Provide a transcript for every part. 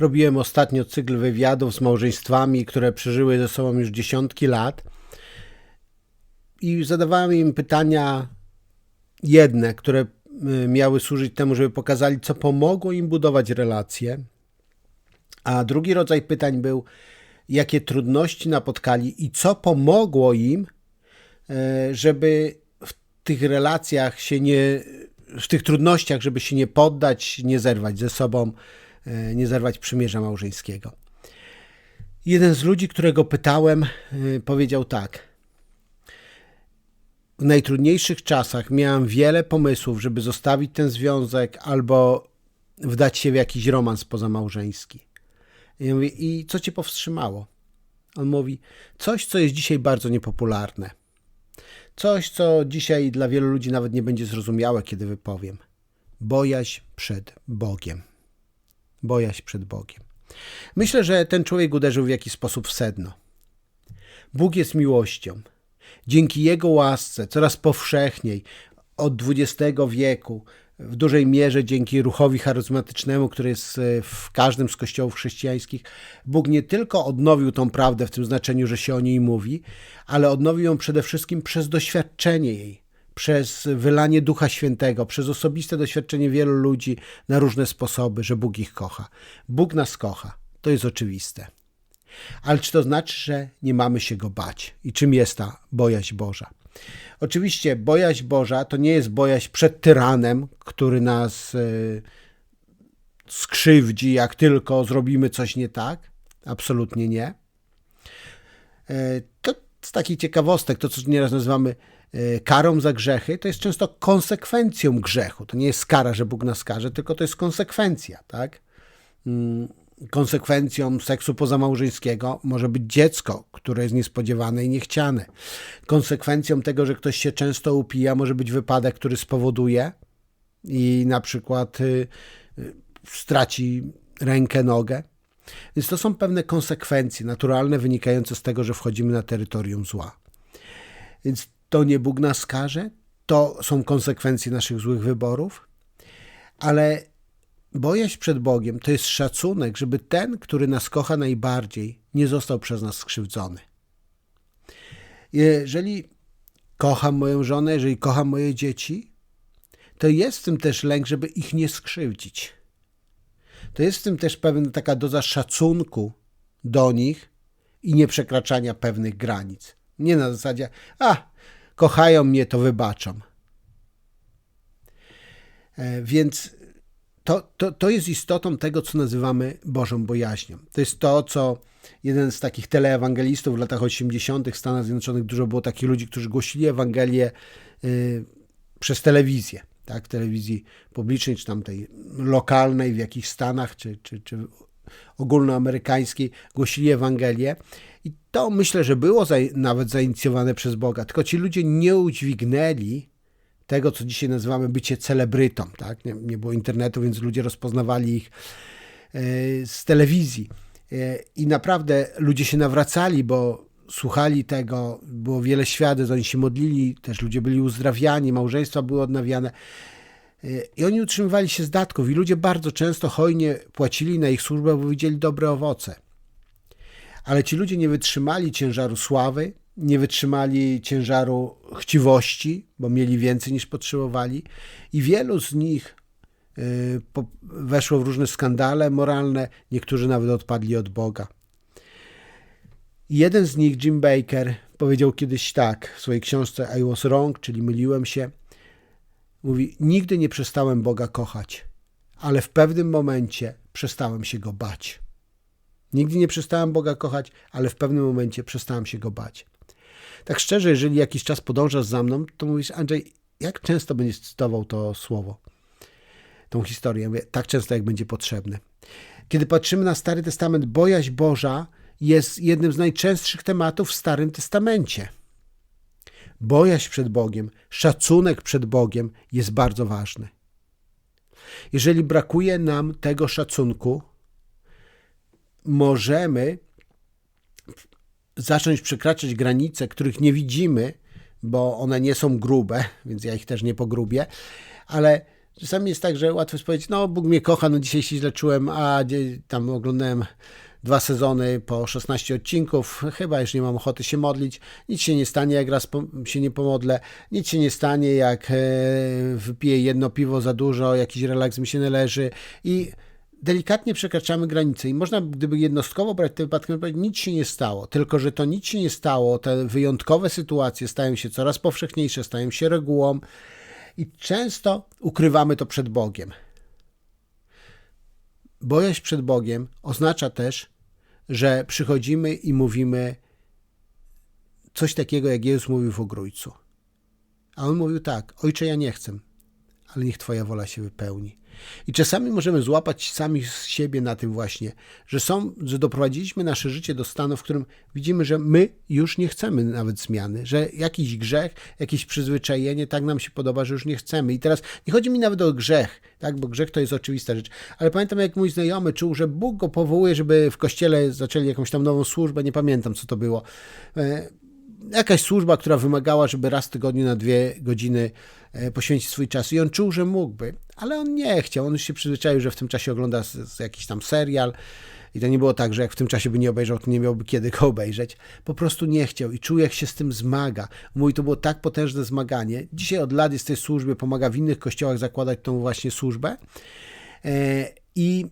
robiłem ostatnio cykl wywiadów z małżeństwami, które przeżyły ze sobą już dziesiątki lat. I zadawałem im pytania jedne, które y, miały służyć temu, żeby pokazali, co pomogło im budować relacje. A drugi rodzaj pytań był, jakie trudności napotkali i co pomogło im, e, żeby w tych relacjach się nie, w tych trudnościach, żeby się nie poddać, nie zerwać ze sobą, nie zerwać przymierza małżeńskiego. Jeden z ludzi, którego pytałem, e, powiedział tak. W najtrudniejszych czasach miałem wiele pomysłów, żeby zostawić ten związek albo wdać się w jakiś romans pozamałżeński. I ja mówię, i co cię powstrzymało? On mówi, coś, co jest dzisiaj bardzo niepopularne. Coś, co dzisiaj dla wielu ludzi nawet nie będzie zrozumiałe, kiedy wypowiem. Bojaźń przed Bogiem. Bojaźń przed Bogiem. Myślę, że ten człowiek uderzył w jakiś sposób w sedno. Bóg jest miłością. Dzięki Jego łasce coraz powszechniej od XX wieku w dużej mierze dzięki ruchowi charyzmatycznemu, który jest e, w każdym z kościołów chrześcijańskich, Bóg nie tylko odnowił tą prawdę w tym znaczeniu, że się o niej mówi, ale odnowił ją przede wszystkim przez doświadczenie jej, przez wylanie Ducha Świętego, przez osobiste doświadczenie wielu ludzi na różne sposoby, że Bóg ich kocha. Bóg nas kocha. To jest oczywiste. Ale czy to znaczy, że nie mamy się go bać? I czym jest ta bojaźń Boża? Oczywiście bojaźń Boża to nie jest bojaźń przed tyranem, który nas y, skrzywdzi, jak tylko zrobimy coś nie tak. Absolutnie nie. E, to z takich ciekawostek, to co nieraz nazywamy e, karą za grzechy, to jest często konsekwencją grzechu. To nie jest kara, że Bóg nas karze, tylko to jest konsekwencja, tak? Mm, Konsekwencją seksu pozamałżeńskiego może być dziecko, które jest niespodziewane i niechciane. Konsekwencją tego, że ktoś się często upija, może być wypadek, który spowoduje i na przykład y, y, straci rękę, nogę. Więc to są pewne konsekwencje naturalne wynikające z tego, że wchodzimy na terytorium zła. Więc to nie Bóg nas karze, to są konsekwencje naszych złych wyborów, ale Bojaźń przed Bogiem to jest szacunek, żeby ten, który nas kocha najbardziej, nie został przez nas skrzywdzony. Jeżeli kocham moją żonę, jeżeli kocham moje dzieci, to jest w tym też lęk, żeby ich nie skrzywdzić. To jest w tym też pewna taka doza szacunku do nich i nieprzekraczania pewnych granic. Nie na zasadzie, a, kochają mnie, to wybaczą. E, więc to, to, to jest istotą tego, co nazywamy Bożą bojaźnią. To jest to, co jeden z takich teleewangelistów w latach 80. w Stanach Zjednoczonych, dużo było takich ludzi, którzy głosili Ewangelię y, przez telewizję, tak, telewizji publicznej, czy tam tej lokalnej w jakichś Stanach, czy, czy, czy ogólnoamerykańskiej, głosili Ewangelię. I to myślę, że było za, nawet zainicjowane przez Boga, tylko ci ludzie nie udźwignęli tego, co dzisiaj nazywamy bycie celebrytą. Tak? Nie, nie było internetu, więc ludzie rozpoznawali ich e, z telewizji. E, I naprawdę ludzie się nawracali, bo słuchali tego, było wiele świadectw, oni się modlili, też ludzie byli uzdrawiani, małżeństwa były odnawiane. E, I oni utrzymywali się z datków i ludzie bardzo często hojnie płacili na ich służbę, bo widzieli dobre owoce. Ale ci ludzie nie wytrzymali ciężaru sławy, nie wytrzymali ciężaru chciwości, bo mieli więcej niż potrzebowali, i wielu z nich y, weszło w różne skandale moralne, niektórzy nawet odpadli od Boga. Jeden z nich, Jim Baker, powiedział kiedyś tak w swojej książce I was wrong, czyli myliłem się. Mówi: Nigdy nie przestałem Boga kochać, ale w pewnym momencie przestałem się go bać. Nigdy nie przestałem Boga kochać, ale w pewnym momencie przestałem się go bać tak szczerze, jeżeli jakiś czas podążasz za mną, to mówisz, Andrzej, jak często będziesz cytował to słowo, tą historię? mówię, tak często, jak będzie potrzebne. Kiedy patrzymy na Stary Testament, bojaźń Boża jest jednym z najczęstszych tematów w Starym Testamencie. Bojaźń przed Bogiem, szacunek przed Bogiem jest bardzo ważny. Jeżeli brakuje nam tego szacunku, możemy zacząć przekraczać granice, których nie widzimy, bo one nie są grube, więc ja ich też nie pogrubię, ale Czasami jest tak, że łatwo jest powiedzieć, no Bóg mnie kocha, no dzisiaj się źle czułem, a tam oglądałem dwa sezony po 16 odcinków, chyba już nie mam ochoty się modlić, nic się nie stanie, jak raz się nie pomodlę, nic się nie stanie, jak e, wypiję jedno piwo za dużo, jakiś relaks mi się należy i delikatnie przekraczamy granicę i można, gdyby jednostkowo brać te wypadki, powiedzieć, nic się nie stało, tylko że to nic się nie stało, te wyjątkowe sytuacje stają się coraz powszechniejsze, stają się regułą i często ukrywamy to przed Bogiem. Bojaźń przed Bogiem oznacza też, że przychodzimy i mówimy coś takiego, jak Jezus mówił w ogrójcu. A on mówił tak: Ojcze, ja nie chcę, ale niech Twoja wola się wypełni. I czasami możemy złapać sami z siebie na tym właśnie, że są, że doprowadziliśmy nasze życie do stanu, w którym widzimy, że my już nie chcemy nawet zmiany, że jakiś grzech, jakieś przyzwyczajenie tak nam się podoba, że już nie chcemy. I teraz nie chodzi mi nawet o grzech, tak, bo grzech to jest oczywista rzecz, ale pamiętam jak mój znajomy czuł, że Bóg go powołuje, żeby w kościele zaczęli jakąś tam nową służbę, nie pamiętam co to było. E, jakaś służba, która wymagała, żeby raz w tygodniu na dwie godziny e, poświęcić swój czas. I on czuł, że mógłby, ale on nie chciał. On już się przyzwyczaił, że w tym czasie ogląda jakiś tam serial. I to nie było tak, że jak w tym czasie by nie obejrzał, to nie miałby kiedy go obejrzeć. Po prostu nie chciał i czuł, jak się z tym zmaga. Mówi, to było tak potężne zmaganie. Dzisiaj od lat jest w tej służbie, pomaga w innych kościołach zakładać tą właśnie służbę. E, I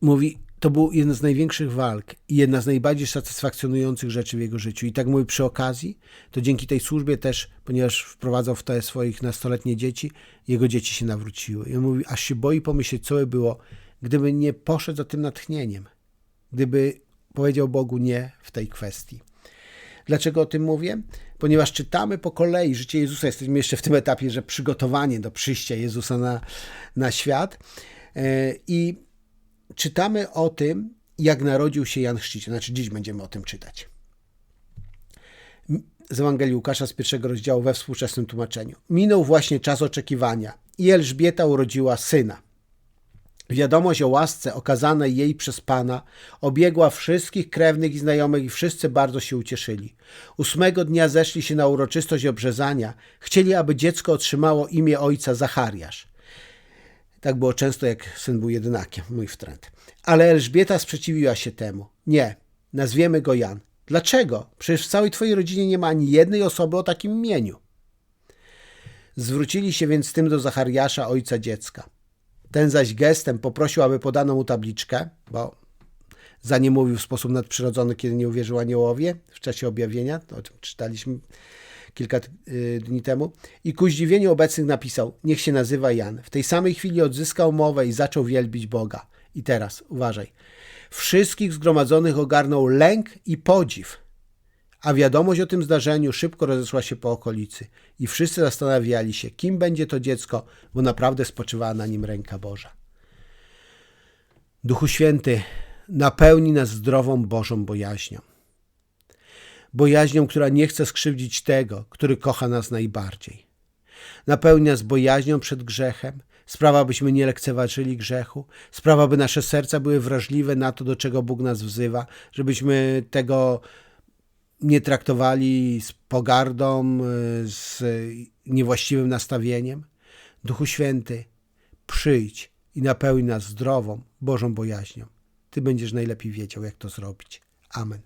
mówi, to był jeden z największych walk i jedna z najbardziej satysfakcjonujących rzeczy w jego życiu. I tak mówi przy okazji, to dzięki tej służbie też, ponieważ wprowadzał w te swoich nastoletnie dzieci, jego dzieci się nawróciły. I on mówi, aż się boi pomyśleć, co by było, gdyby nie poszedł za tym natchnieniem, gdyby powiedział Bogu nie w tej kwestii. Dlaczego o tym mówię? Ponieważ czytamy po kolei życie Jezusa. Jesteśmy jeszcze w tym etapie, że przygotowanie do przyjścia Jezusa na, na świat. E, I czytamy o tym, jak narodził się Jan Chrzciciel. Znaczy, dziś będziemy o tym czytać. Z Ewangelii Łukasza z pierwszego rozdziału we współczesnym tłumaczeniu. Minął właśnie czas oczekiwania i Elżbieta urodziła syna. Wiadomość o łasce okazanej jej przez Pana obiegła wszystkich krewnych i znajomych i wszyscy bardzo się ucieszyli. Ósmego dnia zeszli się na uroczystość obrzezania. Chcieli, aby dziecko otrzymało imię ojca Zachariasz. Tak było często, jak syn był jedynakiem, mój wtręt. Ale Elżbieta sprzeciwiła się temu. Nie, nazwiemy go Jan. Dlaczego? Przecież w całej twojej rodzinie nie ma ani jednej osoby o takim imieniu. Zwrócili się więc z tym do Zachariasza, ojca dziecka. Ten zaś gestem poprosił, aby podano mu tabliczkę, bo za nie mówił w sposób nadprzyrodzony, kiedy nie uwierzył aniołowie w czasie objawienia, o czym czytaliśmy kilka y, dni temu, i ku zdziwieniu obecnych napisał: Niech się nazywa Jan. W tej samej chwili odzyskał mowę i zaczął wielbić Boga. I teraz uważaj. Wszystkich zgromadzonych ogarnął lęk i podziw. A wiadomość o tym zdarzeniu szybko rozeszła się po okolicy i wszyscy zastanawiali się, kim będzie to dziecko, bo naprawdę spoczywała na nim ręka Boża. Duchu Święty, napełni nas zdrową Bożą bojaźnią bojaźnią, która nie chce skrzywdzić tego, który kocha nas najbardziej. Napełnia nas bojaźnią przed grzechem, sprawa, byśmy nie lekceważyli grzechu, sprawa, by nasze serca były wrażliwe na to, do czego Bóg nas wzywa, żebyśmy tego nie traktowali z pogardą, z niewłaściwym nastawieniem. Duchu Święty, przyjdź i napełnij nas zdrową, Bożą bojaźnią. Ty będziesz najlepiej wiedział, jak to zrobić. Amen.